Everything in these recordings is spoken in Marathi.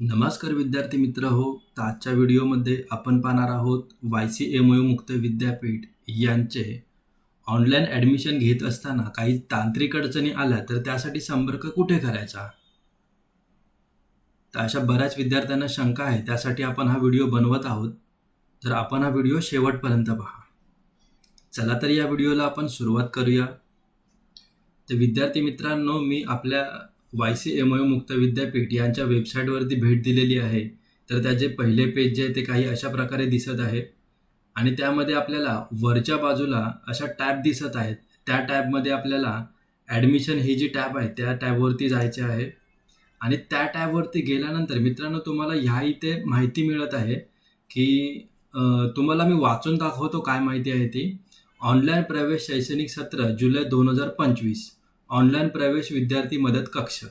नमस्कार विद्यार्थी मित्र हो तर आजच्या व्हिडिओमध्ये आपण पाहणार आहोत वाय सी एम यू मुक्त विद्यापीठ यांचे ऑनलाईन ॲडमिशन घेत असताना काही तांत्रिक अडचणी आल्या तर त्यासाठी संपर्क कुठे करायचा? तर अशा बऱ्याच विद्यार्थ्यांना शंका आहे त्यासाठी आपण हा व्हिडिओ बनवत आहोत. तर आपण हा व्हिडिओ शेवटपर्यंत पहा. चला तर या व्हिडिओला आपण सुरुवात करूया. तर विद्यार्थी मित्रांनो मी आपल्या वाय सी एम यू मुक्त विद्यापीठ यांच्या वेबसाईटवरती भेट दिलेली आहे. तर त्याचे पहिले पेज जे आहे ते काही अशा प्रकारे दिसत आहे. आणि त्यामध्ये आपल्याला वरच्या बाजूला अशा टॅब दिसत आहेत. त्या टॅबमध्ये आपल्याला ॲडमिशन ही जी टॅब आहे त्या टॅबवरती जायचे आहे. आणि त्या टॅबवरती गेल्यानंतर मित्रांनो तुम्हाला ह्या इथे माहिती मिळत आहे की तुम्हाला मी वाचून दाखवतो काय माहिती आहे ती. ऑनलाईन प्रवेश शैक्षणिक सत्र जुलै दोन हजार पंचवीस. ऑनलाईन प्रवेश विद्यार्थी मदत कक्ष.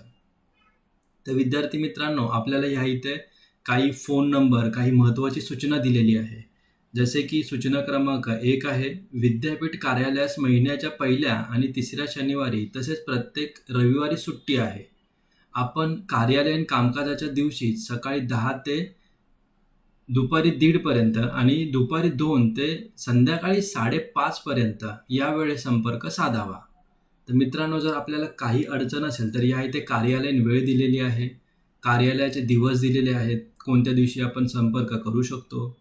तर विद्यार्थी मित्रांनो आपल्याला ह्या इथे काही फोन नंबर काही महत्त्वाची सूचना दिलेली आहे. जसे की सूचना क्रमांक एक आहे विद्यापीठ कार्यालयास महिन्याच्या पहिल्या आणि तिसऱ्या शनिवारी तसेच प्रत्येक रविवारी सुट्टी आहे. आपण कार्यालयीन कामकाजाच्या दिवशी सकाळी दहा ते दुपारी दीडपर्यंत आणि दुपारी दोन ते संध्याकाळी साडेपाचपर्यंत यावेळेस संपर्क साधावा. तर मित्रांनो जर आपल्याला काही अडचण असेल तर या इथे कार्यालयीन वेळ दिलेली आहे. कार्यालयाचे दिवस दिलेले आहेत. कोणत्या दिवशी आपण संपर्क करू शकतो?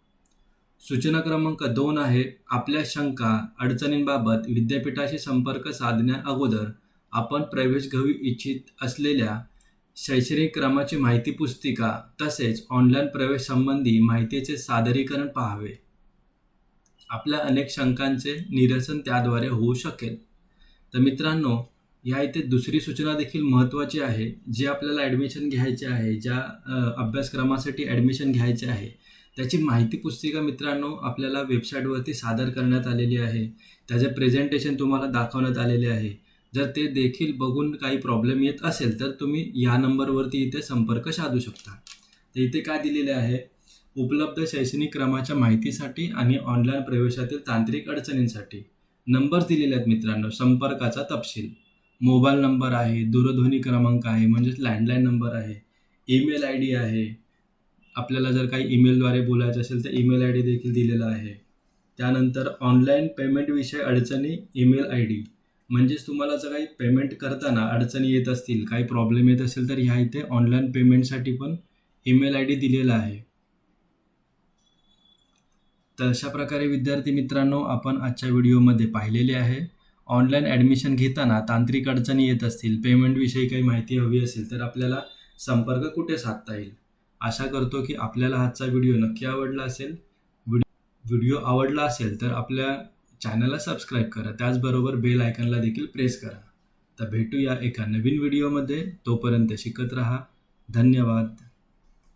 सूचना क्रमांक दोन आहे आपल्या शंका अडचणींबाबत विद्यापीठाशी संपर्क साधण्या अगोदर आपण प्रवेश घेऊ इच्छित असलेल्या शैक्षणिक क्रमाची माहिती पुस्तिका तसेच ऑनलाईन प्रवेश संबंधी माहितीचे सादरीकरण पाहावे. आपल्या अनेक शंकांचे निरसन त्याद्वारे होऊ शकेल. तर मित्रांनो या इथे दुसरी सूचना देखील महत्त्वाची आहे जे आपल्याला ॲडमिशन घ्यायचे आहे ज्या अभ्यासक्रमासाठी ॲडमिशन घ्यायचे आहे. त्याची माहिती पुस्तिका मित्रांनो आपल्याला वेबसाईटवरती सादर करण्यात आलेली आहे. त्याचे प्रेझेंटेशन तुम्हाला दाखवण्यात आलेले आहे. जर ते देखील बघून काही प्रॉब्लेम येत असेल तर तुम्ही या नंबरवरती इथे संपर्क साधू शकता. तर इथे काय दिलेले आहे? उपलब्ध शैक्षणिक क्रमाच्या माहितीसाठी आणि ऑनलाईन प्रवेशातील तांत्रिक अडचणींसाठी. नंबर दिलेले आहेत मित्रांनो संपर्काचा तपशील. मोबाईल नंबर आहे दूरध्वनी क्रमांक आहे म्हणजेच लँडलाईन नंबर आहे ईमेल आय डी आहे. आपल्याला जर काही ईमेलद्वारे बोलायचं असेल तर ईमेल आय डी देखील दिलेला आहे. त्यानंतर ऑनलाईन पेमेंटविषयी अडचणी ईमेल आय डी म्हणजेच तुम्हाला जर काही पेमेंट करताना अडचणी येत असतील काही प्रॉब्लेम येत असेल तर ह्या इथे ऑनलाईन पेमेंटसाठी पण ईमेल आय डी दिलेला आहे. तर अशा प्रकारे विद्यार्थी मित्रांनो आपण आजच्या व्हिडिओमध्ये पाहिलेले आहे. ऑनलाईन ॲडमिशन घेताना तांत्रिक अडचणी येत असतील पेमेंटविषयी काही माहिती हवी असेल तर आपल्याला संपर्क कुठे साधता येईल? आशा करतो की आपल्याला आजचा व्हिडिओ नक्की आवडला असेल. व्हिडिओ व्हिडिओ आवडला असेल तर आपल्या चॅनलला सबस्क्राईब करा. त्याचबरोबर बेल आयकनला देखील प्रेस करा. तर भेटूया एका नवीन व्हिडिओमध्ये. तोपर्यंत शिकत राहा. धन्यवाद.